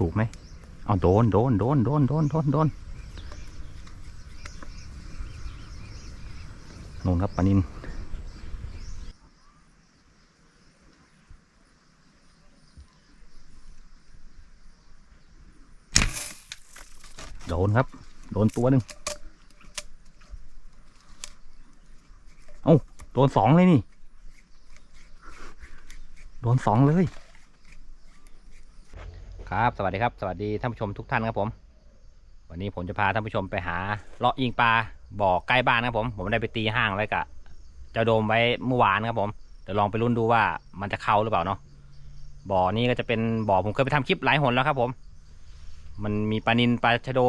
ถูกไหมเอาโดนโดนโดนโดนโดนโดนโดนนู่นครับปานินโดนครับ โดนตัวหนึ่งเอ้าโดนสองเลยนี่ โดนสองเลย ครับสวัสดีครับสวัสดีท่านผู้ชมทุกท่านครับผม วันนี้ผมจะพาท่านผู้ชมไปหาเลาะยิงปลาบ่อใกล้บ้านครับผม ผมได้ไปตีห้างไว้กับเจ้าโดมไว้เมื่อวานครับผมเดี๋ยวลองไปรุ่นดูว่ามันจะเข้าหรือเปล่าเนาะบ่อนี้ก็จะเป็นบ่อผมเคยไปทำคลิปหลายหนแล้วครับผม มันมีปลานินปลาชะโด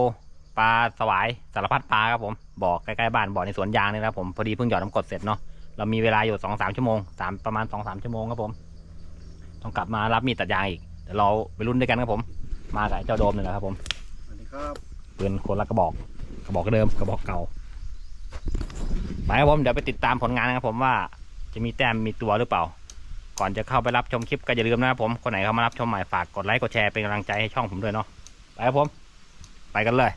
ปลาสวายสารพัดปลาครับผมบ่อใกล้ๆบ้านบ่อในสวนยางนี่นะครับผมพอดีเพิ่งหยอดน้ำกรดเสร็จเนาะเรามีเวลาอยู่สองสามชั่วโมงสามประมาณสองสามชั่วโมงครับผม ต้องกลับมารับมีดตัดยางอีก ดี๋ยวเราไปรุ่นด้วยกันครับผม มากับไอ้เจ้าโดมนี่แหละครับผมสวัสดีครับปืนคนละกระบอก กระบอกเดิมกระบอกเก่าไปครับผมเดี๋ยวไปติดตามผลงานนะครับผมว่าจะมีแต้มมีตัวหรือเปล่า ก่อนจะเข้าไปรับชมคลิปก็อย่าลืมนะครับผมคนไหนเข้ามารับชมใหม่ฝากกดไลค์กดแชร์เป็นกำลังใจให้ช่องผมด้วยเนาะไปครับผม ไปกันเลย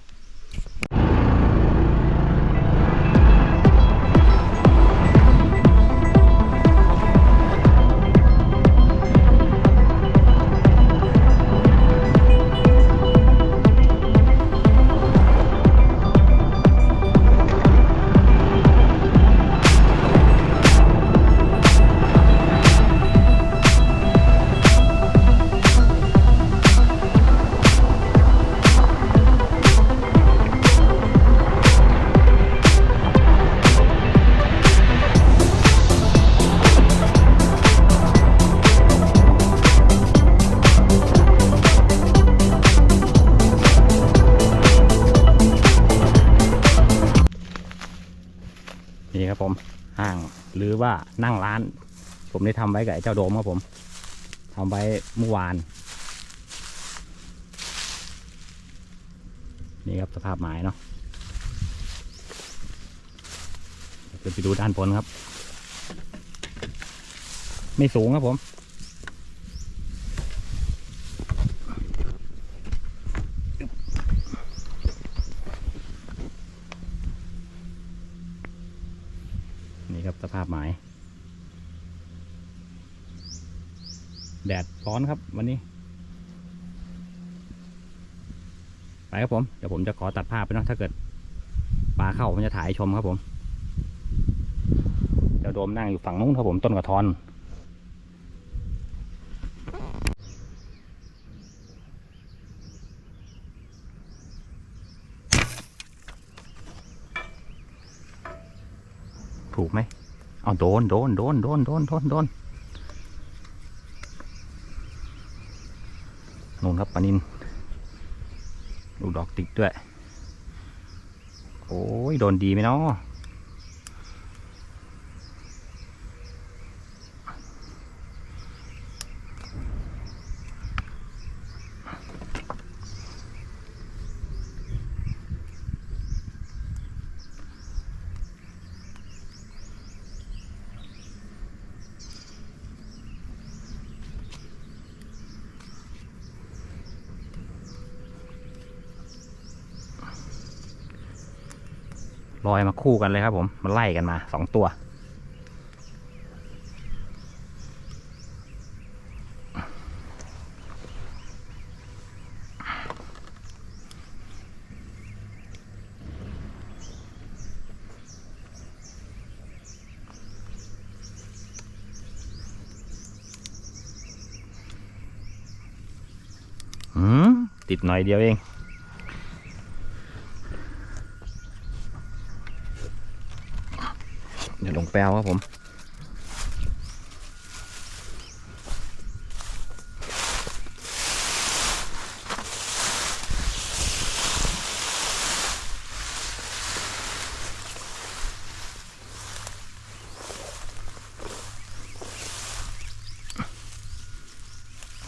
หรือว่านั่งร้าน ผมได้ทำไว้กับเจ้าโดมครับผมทำไว้เมื่อวาน นี่ครับสภาพไม้เนาะเดี๋ยวไปดูด้านบนครับ ไม่สูงครับผม นี่ครับสภาพไม้ แดดร้อนครับวันนี้ ไปครับผม เดี๋ยวผมจะขอตัดภาพไปเนาะถ้าเกิดปลาเข้าผมจะถ่ายชมครับผม เดี๋ยวโดมนั่งอยู่ฝั่งนู้นครับผมต้นกระทอนถูกไหมเอาโดน โดน โดน โดน โดน โดน โดนนู่น ครับปานินลูกดอกติดด้วย โอ้ย โดนดีไหมเนาะ ลอยมาคู่กันเลยครับผม มันไล่กันมาสองตัวอืมติดหน่อยเดียวเอง เดี๋ยวลงแปลวครับผม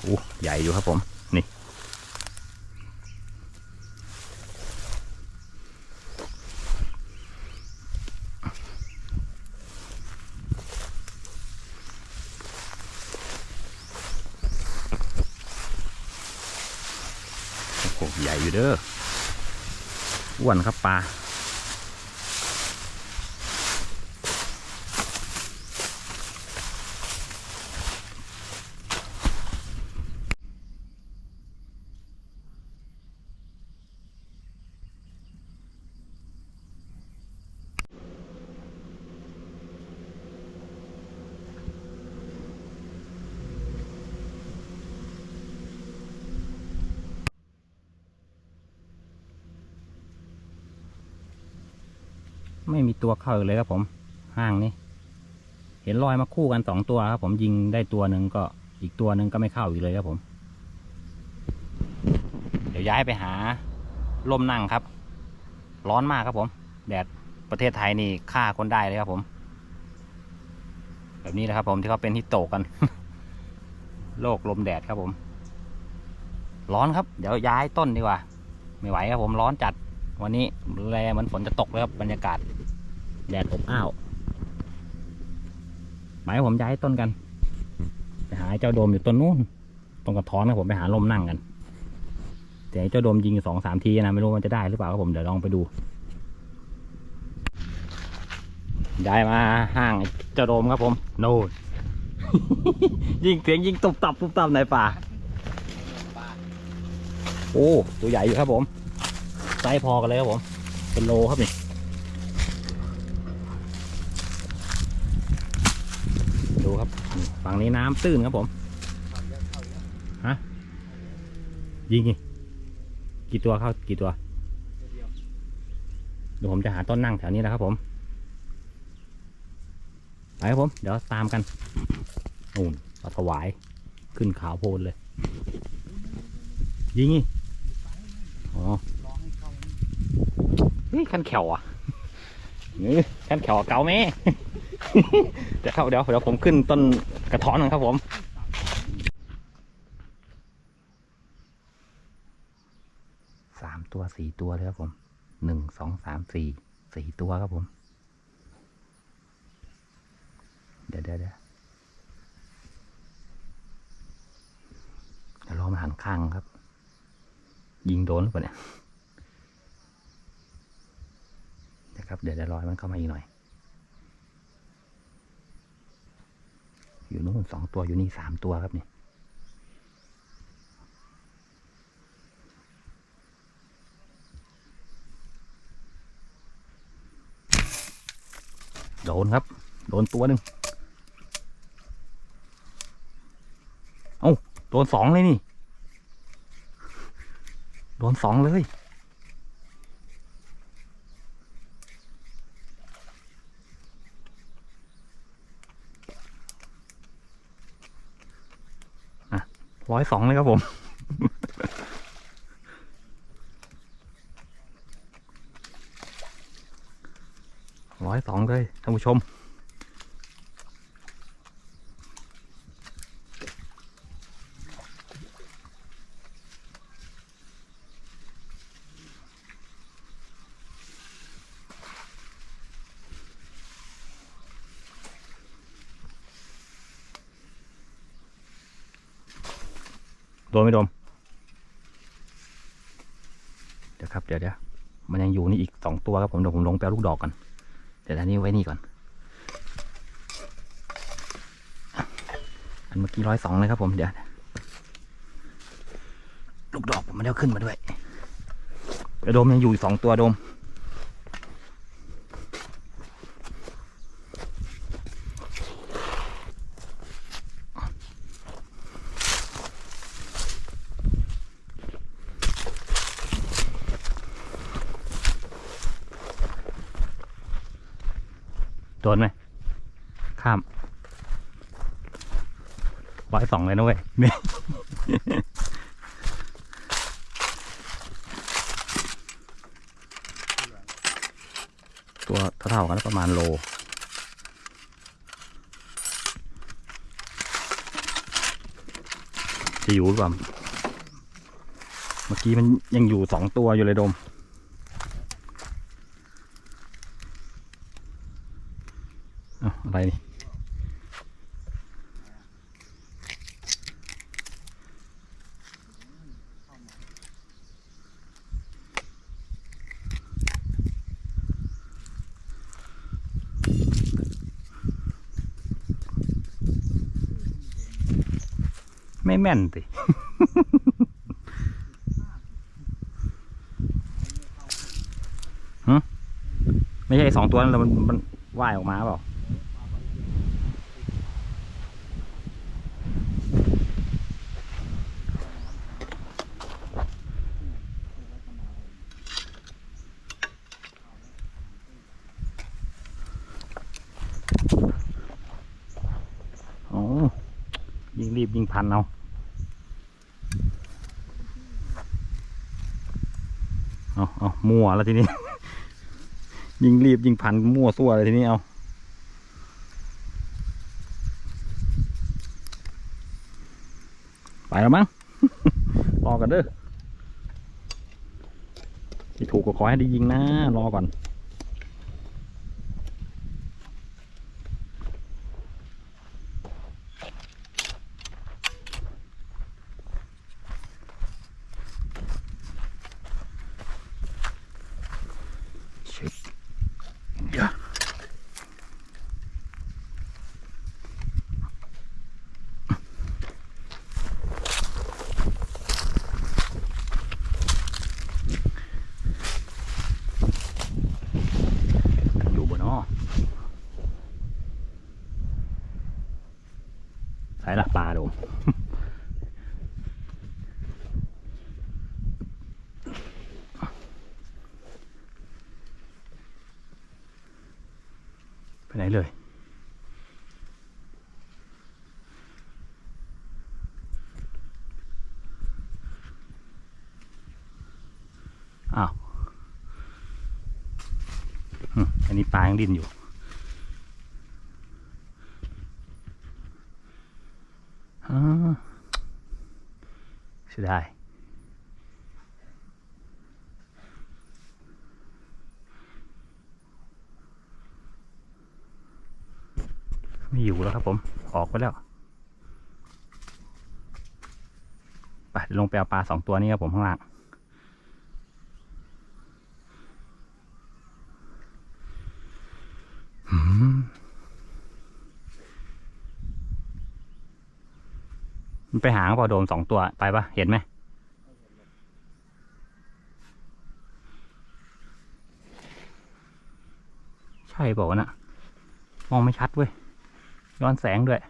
โอ้ใหญ่อยู่ครับผม นี่ อ้ใหญ่อยู่เด้อ อ้วนครับปลา ไม่มีตัวเข้าอีกเลยครับผมห้างนี้ เห็นรอยมาคู่กันสองตัวครับผมยิงได้ตัวหนึ่งก็อีกตัวหนึ่งก็ไม่เข้าอีกเลยครับผม เดี๋ยวย้ายไปหาร่มนั่งครับ ร้อนมากครับผม แดดประเทศไทยนี่ฆ่าคนได้เลยครับผม แบบนี้นะครับผมที่เขาเป็นฮิตโตกกันโรคลมแดดครับผม ร้อนครับ เดี๋ยวย้ายต้นดีกว่า ไม่ไหวครับผมร้อนจัด วันนี้แลเหมือนฝนจะตกเลยครับบรรยากาศ แดดอบอ้าวหมายให้ผมย้ายต้นกันไปหาไอ้เจ้าโดมอยู่ต้นนู้นตรงกระท้อนครับผมไปหาลมนั่งกันแต่ไอ้เจ้าโดมยิงสองสามทีนะไม่รู้มันจะได้หรือเปล่าครับผมเดี๋ยวลองไปดูย้ายมาห้างเจ้าโดมครับผมโน่นยิงเสียงยิงตุบตับตุบตับในป่าโอ้ตัวใหญ่อยู่ครับผมไซส์พอกันเลยครับผม เป็นโลครับนี่ ดูครับนี่ ฝั่งนี้น้ำตื้นครับผมฮะยิงกี่ตัวเข้ากี่ตัวเดี๋ยวผมจะหาต้นนั่งแถวนี้นะครับผมไปครับผมเดี๋ยวตามกันนู่นปลาถวายขึ้นขาวโพลนเลย ยิงไงอ๋อเฮ้ยคันแขวอะนี่คันแขวเก่าไหมเดี๋ยวเข้าเดี๋ยวเดี๋ยวผมขึ้นต้น กระท้อนครับผมสามตัวสี่ตัวเลยครับผมหนึ่งสองสามสี่สี่ตัวครับผม เดี๋ยวเดี๋ยวเดี๋ยวรอมาหันข้างครับ ยิงโดนหรือเปล่าเนี่ยนะครับ เดี๋ยวเดี๋ยวรอมันเข้ามาอีกหน่อย อยู่นู่นสองตัวอยู่นี่สามตัวครับนี่โดนครับ โดนตัวหนึ่งเอ้าโดนสองเลยนี่ โดนสองเลย ร้อยสองเลยครับผม ร้อยสองเลยท่านผู้ชม ดนไม่โดนเดี๋ยวครับเดี๋ยวเดี๋ยวมันยังอยู่นี่อีกสองตัวครับผมเดี๋ยวผมลงไปเอาลูกดอกก่อนเดี๋ยวอันนี้ไว้นี่ก่อน อันเมื่อกี้ร้อยสองเลยครับผมเดี๋ยวลูกดอกผมไม่ได้เอาขึ้นมาด้วยโดมยังอยู่อีกสองตัวโดม โดนไหมข้ามร้อยสองเลยนะเว้ยนี่ตัวเท่าๆกันแล้วประมาณโลจะอยู่หรือเปล่า เมื่อกี้มันยังอยู่สองตัวอยู่เลยโดม อ้าวอะไรนี่ ไม่แม่นสิหึไม่ใช่สองตัวนั้นแต่มันมันว่ายออกมาเปล่าโอ้ยิงรีบยิงพันเอา เอาเอา มั่วแล้วทีนี้ ยิงรีบยิงพันมั่วซั่วเลยทีนี้เอาไปแล้วมั้งรอกันเด้อที่ถูกก็ขอให้ได้ยิงนะ รอก่อน ชิบเดี๋ยวอยู่บนอ้อสายหลักปลาดู ไปไหนเลยอ้าวอันนี้ปลายังดิ้นอยู่ อ่าเสียดายไม่อยู่แล้วครับผม ออกไปแล้ว ไปลงไปเอาปลาสองตัวนี้ครับผมข้างล่าง หืมมัน ไปหางพอโดนสองตัวไปปะเห็นไหมใช่บอกว่าวะน่ะ มองไม่ชัดเว้ย ย้อนแสงด้วย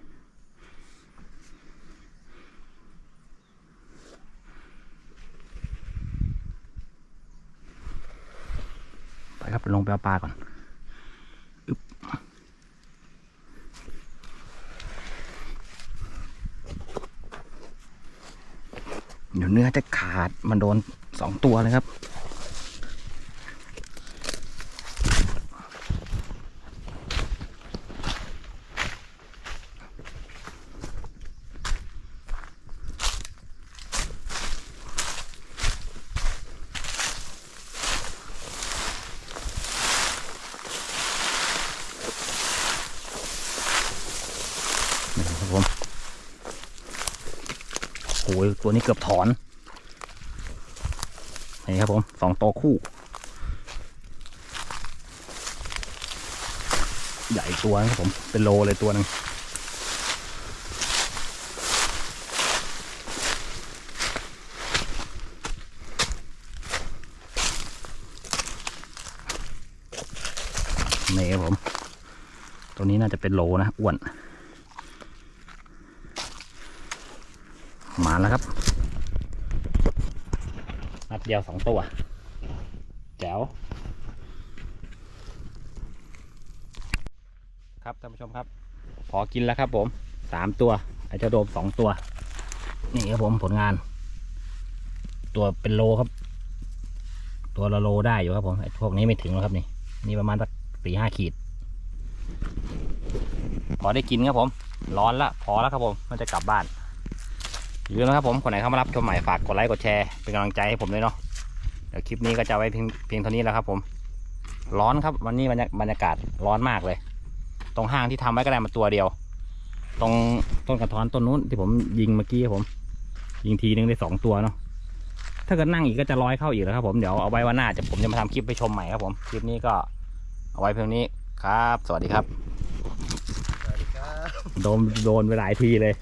ไปครับลงไปเอาปลาก่อน เนื้อจะขาดมันโดนสองตัวเลยครับนี่ครับผมโอ้ยตัวนี้เกือบถอน องตัวคู่ ใหญ่ตัวนะครับผม เป็นโลเลยตัวหนึ่งนี่ครับผม ตัวนี้น่าจะเป็นโลนะอ้วน มาแล้วครับนัดเดียวสองตัว แจ๋วครับท่านผู้ชมครับ พอกินแล้วครับผมสามตัวไอเจ้าโดมสองตัว นี่ครับผมผลงาน ตัวเป็นโลครับ ตัวละโลได้อยู่ครับผมไอพวกนี้ไม่ถึงแล้วครับนี่นี่ประมาณสักสี่ห้าขีด พอได้กินครับผม ร้อนละพอแล้วครับผมมันจะกลับบ้านอย่าลืมนะครับผมคนไหนเข้ามารับชมใหม่ฝากกดไลค์กดแชร์เป็นกำลังใจให้ผมด้วยเนาะเดี๋ยวคลิปนี้ก็จะไว้เพียงเพียงเท่านี้แล้วครับผม ร้อนครับวันนี้บรรยาบรรยากาศร้อนมากเลย ตรงห้างที่ทำไว้ก็ได้มาตัวเดียว ตรงต้นกระท้อนต้นนู้นที่ผมยิงเมื่อกี้ครับผม ยิงทีนึงได้สองตัวเนาะถ้าเกิดนั่งอีกก็จะร้อยเข้าอีกแล้วครับผมเดี๋ยวเอาไว้วันหน้าจะผมจะมาทำคลิปไปชมใหม่ครับผมคลิปนี้ก็เอาไว้เพียงนี้ครับ สวัสดีครับสวัสดีครับโดนโดนไปหลายทีเลย